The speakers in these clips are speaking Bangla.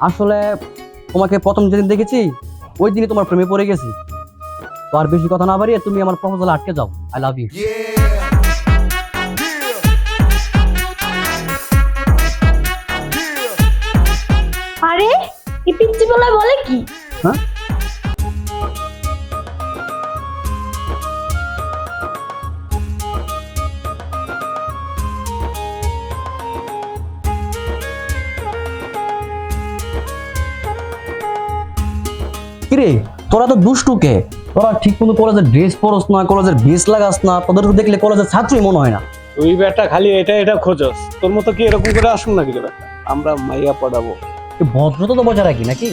আসলে তোমাকে প্রথম যেদিন দেখেছি ওই দিনই তোমার প্রেমে পড়ে গেছি। তো আর বেশি কথা না বাড়িয়ে তুমি আমার প্রপোজাল আটকে যাও। আই লাভ ইউ আরে এই পিচ্ছি বলে বলে কি? হ্যাঁ? কিরে? তোরা তো দুষ্টু কে? তোরা ঠিক মতো কলেজের ড্রেস পরস না কলেজের বেস লাগাস না তোদের দেখলে কলেজের ছাত্রই মনে হয় না। তুই বেটা খালি এটা এটা খোঁজস। তোর মতো কি এরকম করে আসুন নাকি রে বেটা আমরা মাইয়া পড়াবো। ভদ্রতা তো বজায় রাখি নাকি?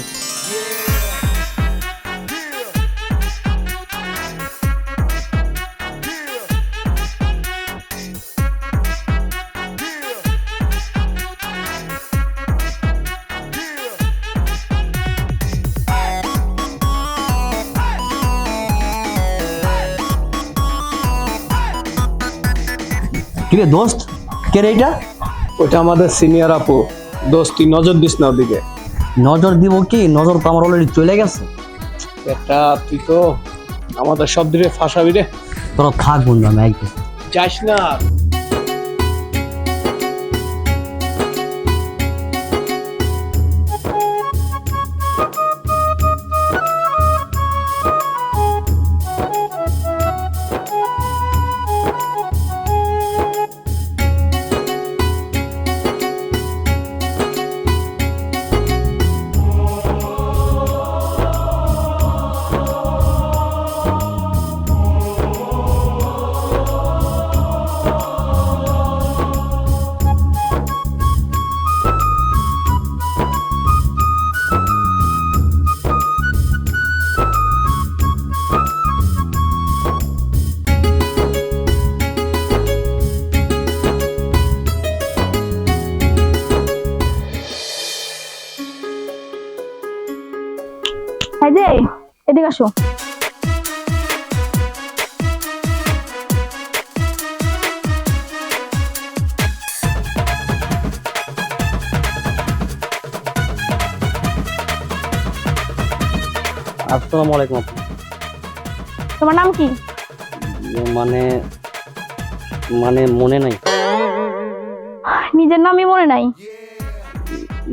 কিরে দোস্ত? কে রে এটা? ওটা আমাদের সিনিয়র আপু। দোস্ত তুই নজর দিস না ওদিকে। নজর দিব কি? নজর তো আমার অলরেডি চলে গেছে। এটা তুই তো আমাদের সব দিকে ফাঁসাবি রে। তোরা থাক বন্ধু আমি যাস না। এই যে এদিকে আসো। আসসালামু আলাইকুম আপু। তোমার নাম কি? মানে মানে মনে নাই। নিজের নামই মনে নাই?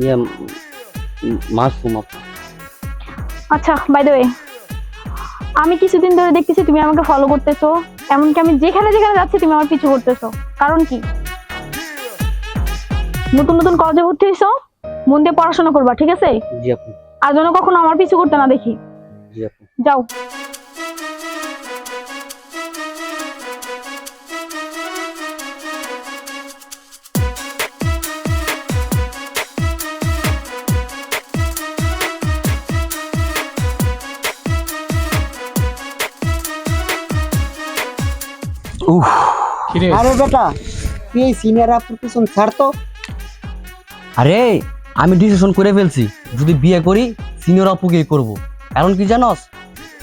ইয়ে মাসুম আপু। আচ্ছা বাই দ্য ওয়ে আমি কিছুদিন ধরে দেখতেছি তুমি আমাকে ফলো করতেছো এমনকি আমি যেখানে যেখানে যাচ্ছি তুমি আমার পিছু করতেছো। কারণ কি? নতুন নতুন কলেজে ভর্তি হইছো মন দিয়ে পড়াশোনা করবা ঠিক আছে? জি আপু। আর যেন কখনো আমার পিছু করতে না দেখি। জি আপু। যাও। আরে বেটা তুই এই সিনিয়র আপুর পিছন ছাড়তো আরে আমি ডিসিশন করে ফেলছি যদি বিয়ে করি সিনিয়র আপুকেই করব। কারণ কি জানোস?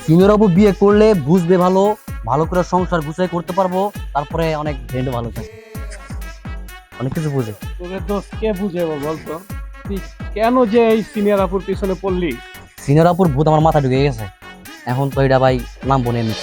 সিনিয়র আপু বিয়ে করলে বুঝবে ভালো ভালো করে সংসার গুছাই করতে পারব তারপরে অনেক ব্রেন্ড ভালো থাকে। অনেক কিছু বুঝে। তোকে দোস্ত কে বুঝাবো বলতো তুই কেন যে এই সিনিয়র আপুর পিছনে পড়লি? সিনিয়র আপুর ভূত আমার মাথা ঢুকে গেছে। এখন তো এটা ভাই নাম বনে নি।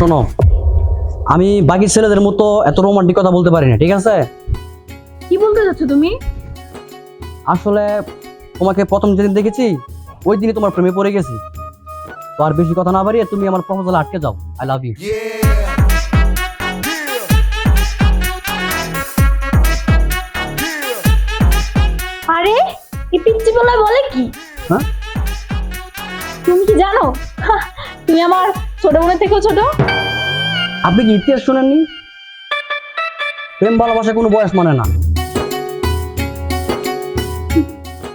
শোনো আমি বাকি ছেলেদের মতো এত রোমান্টিক কথা বলতে পারি না ঠিক আছে? কি বলতে যাচ্ছ তুমি? আসলে তোমাকে প্রথম যেদিন দেখেছি ওই দিনই তোমার প্রেমে পড়ে গেছি। তো আর বেশি কথা না বাড়িয়ে তুমি আমার প্রপোজাল আটকে যাও। আই লাভ ইউ আরে এই বলে বলে কি? হ্যাঁ? তুমি কি জানো? তুমি আমার ছোট বোনের থেকেও ছোট? আপনি কি ইতিহাস শোনেননি? প্রেম ভালোবাসা কোনো বয়স মানে না।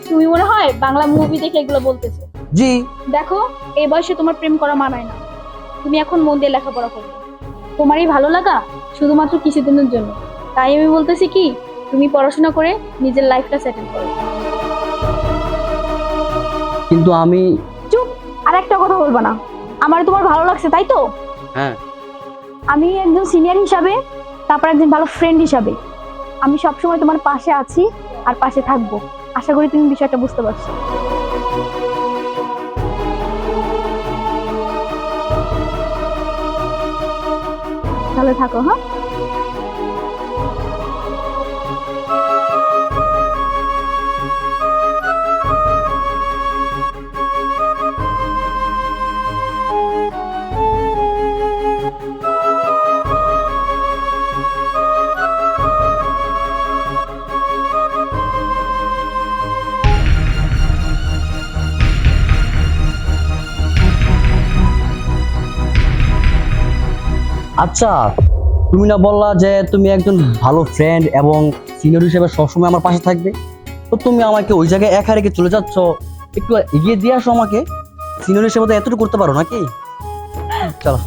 তুমি মনে হয় বাংলা মুভি দেখে এগুলো বলতেছো? জি। দেখো এই বয়সে তোমার প্রেম করা মানায় না। তুমি এখন মন দিয়ে লেখাপড়া করবে তোমারই ভালো লাগা শুধুমাত্র কিছুদিনের জন্য। তাই আমি বলতেছি কি তুমি পড়াশোনা করে নিজের লাইফটা সেটেল করো। কিন্তু আমি চুপ আর একটা কথা বলব না। আমার তোমার ভালো লাগছে তাই তো? হ্যাঁ। আমি একজন সিনিয়র হিসাবে তারপর একজন ভালো ফ্রেন্ড হিসাবে। আমি সবসময় তোমার পাশে আছি আর পাশে থাকব। আশা করি তুমি বিষয়টা বুঝতে পারছ। তাহলে থাকো হ্যাঁ? আচ্ছা তুমি না বললা যে তুমি একজন ভালো ফ্রেন্ড এবং সিনিয়র হিসেবে সবসময় আমার পাশে থাকবে। তো তুমি আমাকে ওই জায়গায় একা রেখে চলে যাচ্ছ। একটু এগিয়ে দিয়ে আসো আমাকে। সিনিয়র হিসেবে তো এতটুকু করতে পারো নাকি? চলো।